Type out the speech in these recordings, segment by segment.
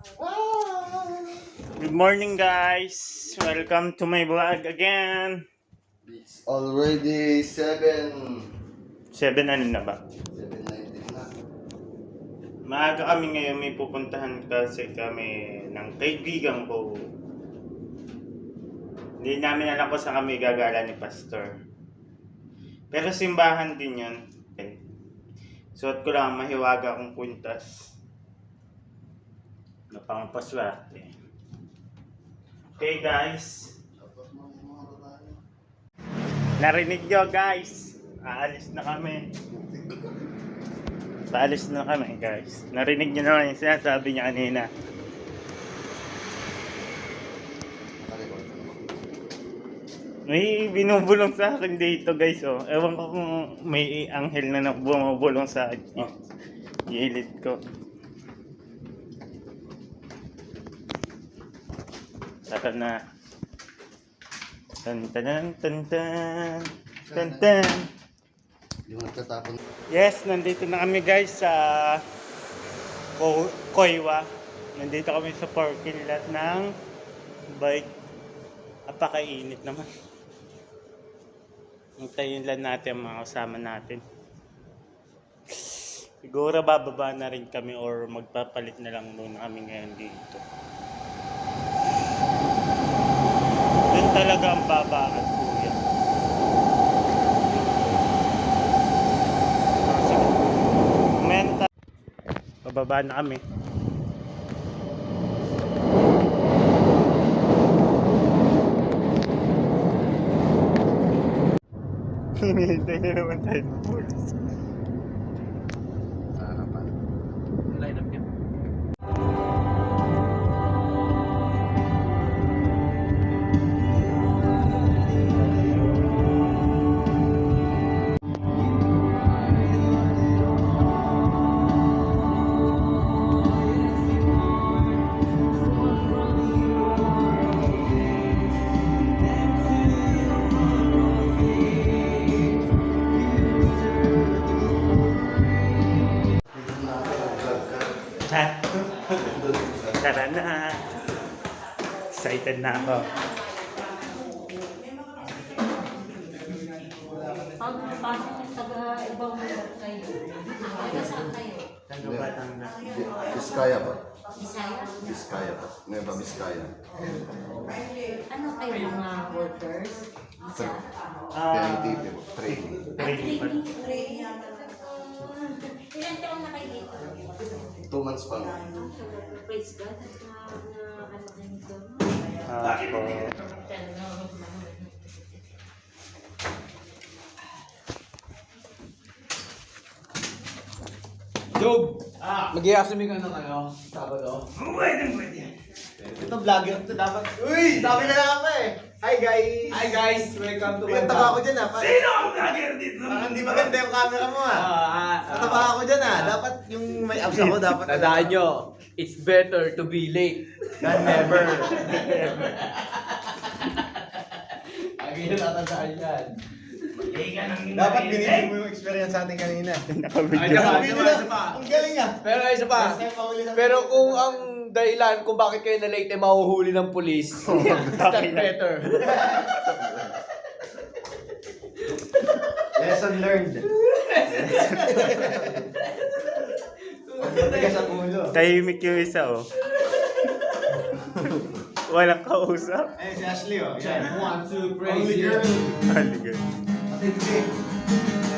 Good morning guys! Welcome to my vlog again! It's already 7. 7 ano na ba? 7.19 na. Maaga kami ngayon may pupuntahan kasi kami ng kaibigan ko. Hindi namin alam kung saan kami gagala ni Pastor. Pero simbahan din yun. Suot ko lang ang mahiwaga kong kwintas. Napangpaswerte. Okay guys. Narinig nyo guys. Aalis na kami. Paalis na kami guys. Narinig nyo naman yung sinasabi niya kanina. Na. May binubulong sa akin dito guys oh. Ewan ko kung may anghel na na bumubulong sa akin. Gilid ko. Tara na. Tan tan tan tan tan tan. Yung nagtatapon. Yes, nandito na kami guys sa Ko- Koiwa. Nandito kami sa parking lot ng bike. Apakainit naman. Hintayin lang natin ang mga kasama natin. Siguro bababa na rin kami or magpapalit na lang muna kami ngayon dito. Doon talaga ang babaan kuya. Sige. Menta. Bababa na kami. Hinihintay na naman tayo ng pulis. Ha? Tara na. Excited na ako. Pagpasok ng taga-ibang lugar kayo, saan kayo? Taga Batangas. Bi- Biskaya ba? Bisaya? Biskaya ba? Nueva Biskaya. Ano kayo mga workers? Isa? Ah, po. Training. training pa. Ilan taon na kayo dito? Two months pa. Praise God. at na, na ano kayo dito? Ah, po. Job! Ah! Mag-i-asumi ka na kayo, Sabado. Pwede, pwede. Ito vlogger to dapat. Uy! Sabi na lang eh! Hi guys! Hi guys! Welcome to my Taba ako dyan ah. Pa- Sino ang vlogger dito? Parang hindi maganda yung camera mo ah. Ah, Taba ako dyan ah. Dapat yung may abs ako dapat. Tandaan nyo, it's better to be late than never. Lagi na tatandaan yan. Dapat binigay mo yung experience sa atin kanina. Ay, Video isa na. pa. Ang galing ah. Pero isa pa, pero kung ang dahilan kung bakit kayo na late ay mahuhuli ng pulis, it's not better. Lesson learned. Pagdating sa ulo. Tahimik yung isa, oh. Walang kausap. Ayun si Ashley oh. Yan. One, two, Only girl. Haligan. Atindi. Okay?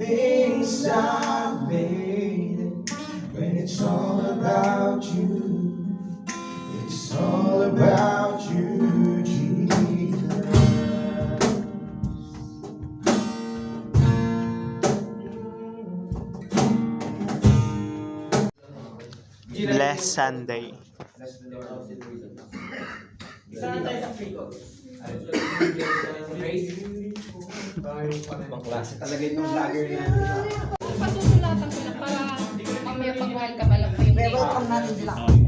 things I made. When it's all about you, it's all about you, Jesus. Bless Sunday. Sunday a free Ibang klase talaga itong vlogger na. Pasusulatan ko na para mamaya pag mahal ka malang kayo. welcome natin sila.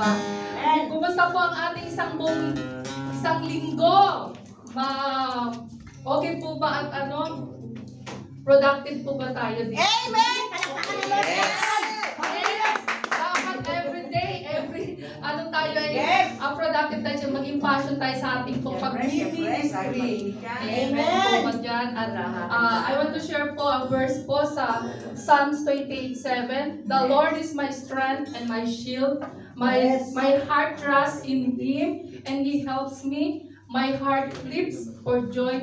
Ba? Kumusta po ang ating isang buong isang linggo? Ma okay po ba at ano? Productive po ba tayo dito? Amen! Yes! Dapat every day, every, ano tayo ay, ang productive tayo, maging passion tayo sa ating pong pag-ministry. Amen po dyan? At uh, I want to share po a verse po sa Psalms 28.7 The Lord is my strength and my shield. My, Yes. my heart trusts in Him and He helps me. My heart leaps for joy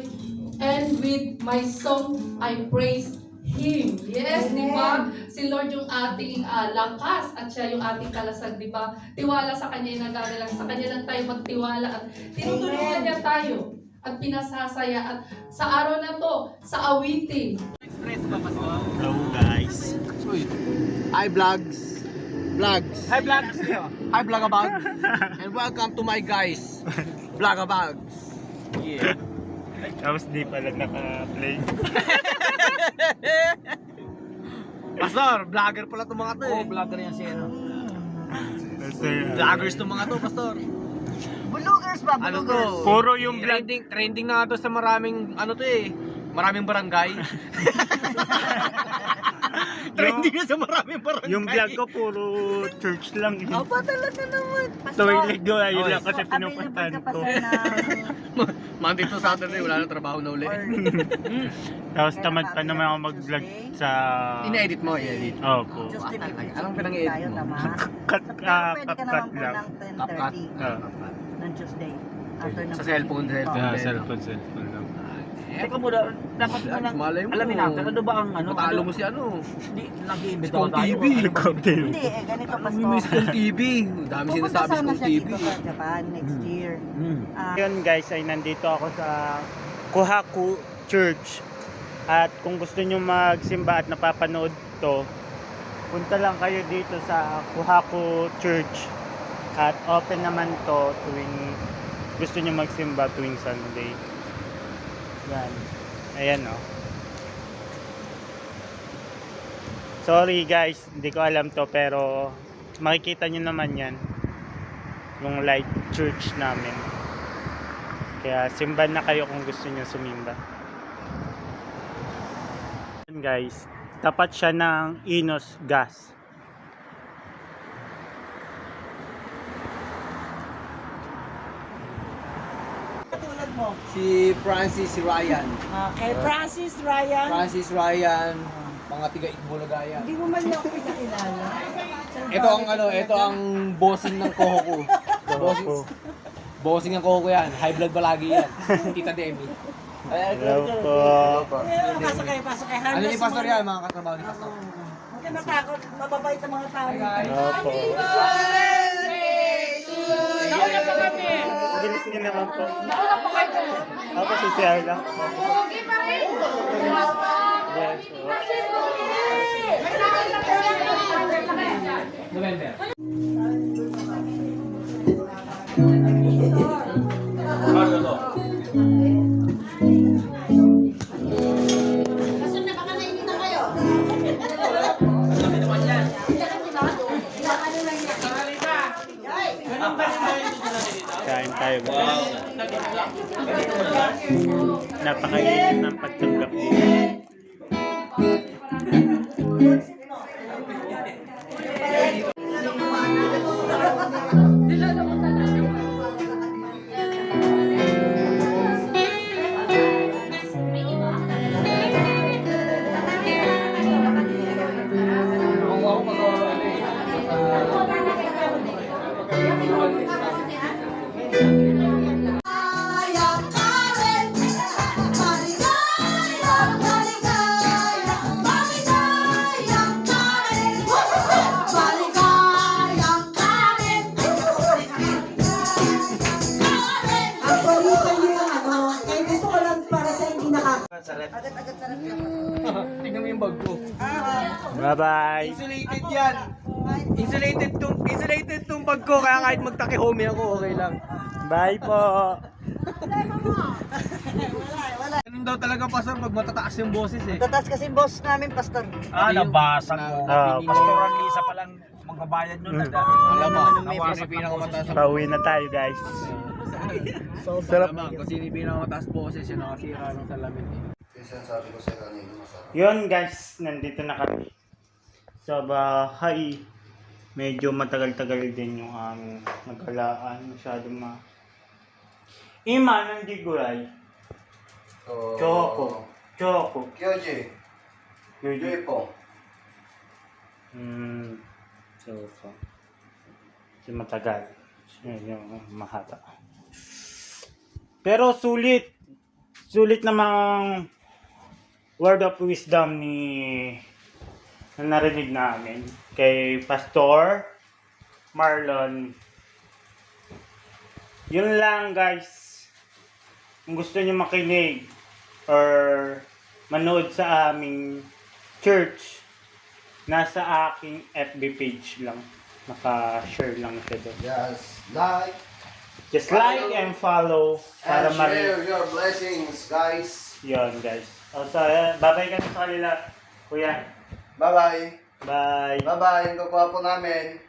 and with my song I praise Him. Yes, di ba? Si Lord yung ating ah, lakas at siya yung ating kalasag, di ba? Tiwala sa Kanya yung nagagalang. Sa Kanya lang tayo magtiwala at tinutulungan niya tayo at pinasasaya at sa araw na to, sa awitin, Hello guys. Hi vlogs. Vlogs. Hi vlogs. Hi vlogabags. And welcome to my guys. Vlogabags. Yeah. Tapos di pala naka-play. Pastor, vlogger pala itong mga to eh. Oo, vlogger yan siya. No? Kasi, Vloggers itong mga to, Pastor. Bulugers ba? Ano to? Bulugers? Puro yung vlog. Trending, trending na nga to sa maraming, ano to eh. Maraming barangay. trending na sa maraming barangay. Yung vlog ko puro church lang. eh. Opo, talaga naman. Toilet ko, ayun Oy. lang kasi pinupuntahan ko. Monday to Saturday, wala na trabaho na uli. Tapos tamad pa naman ako mag-vlog sa... Ina-edit mo, i-edit. Opo. Anong pinang-i-edit tayo, mo? tama? Cut, So, ah, pwede ka cut naman po lang. 10.30 Ah. ng Tuesday. After ng Sa cellphone, sa cellphone. Ah, cellphone, cellphone. Teka muna, dapat mo nang Malay mo. alamin natin ano ba ang ano? Matalo ano, mo si ano. Hindi, nag-iimbento Skong ba tayo? TV. Ano ba? Hindi, eh, ganito Ano yung Skong TV? Dami Pupunta sinasabi sana Skong siya TV. dito sa Japan next year. Hmm. Ah, Ngayon guys ay nandito ako sa Kuhaku Church. At kung gusto nyo magsimba at napapanood to, punta lang kayo dito sa Kuhaku Church. At open naman to tuwing gusto nyo magsimba tuwing Sunday. Yan. Ayan o. Sorry guys, hindi ko alam to pero makikita nyo naman yan. Yung light church namin. Kaya simba na kayo kung gusto niyo sumimba. Yun guys, tapat siya ng Inos Gas. Mo. Si Francis Ryan. Ah, kay Francis Ryan. Francis Ryan, mga tiga Itbulagaya. Hindi mo man lang ako pinakilala. Ito ang ano, ito ang bossing ng koho ko. Bossing, bossing ng koho ko yan. High blood palagi yan. Tita Demi. Hello po. Eh, pasok kayo, pasok kayo. Ano Harvest ni Pastor yan, mga katrabaho ni Pastor. Huwag ka natakot, mababait ang mga tao. Hello po. nauna pa. Bilis niyo naman po. Ako si Sir lang. Okay pa rin. Yes. November. Bye-bye. Insulated yan. Insulated tong, insulated tong bag ko, kaya kahit magtaki-home ako, okay lang. Bye po. wala. Ganun daw talaga, Pastor, pag matataas yung boses eh. Tatas kasi boss namin, pastor. Ah, nabasa ko. Ah, Pastoran Lisa pa lang magbabayad nun. Mm. Alam mo, Nawasak ang pinakamataas boses. Pauwi na tayo guys. Sarap. Kasi hindi pinakamataas boses, yun nakasira ng salamin eh. Yun guys, nandito na kami sa bahay. Medyo matagal-tagal din yung aming naghalaan. Masyadong ma... Ima ng giguray. So, Choco. Choco. Kyoji. Kyoji po. Hmm. So. Si matagal. Yun yung mahaba. Pero sulit. Sulit namang word of wisdom ni na narinig namin kay Pastor Marlon. Yun lang guys. Kung gusto niyo makinig or manood sa aming church, nasa aking FB page lang. Naka-share lang siya doon. Yes. Like Just like and follow para and share your blessings, guys. Yun guys. O so, ayan, babay kami sa kanila. Kuya. Bye-bye. Bye. Bye-bye. Yung kukuha po namin.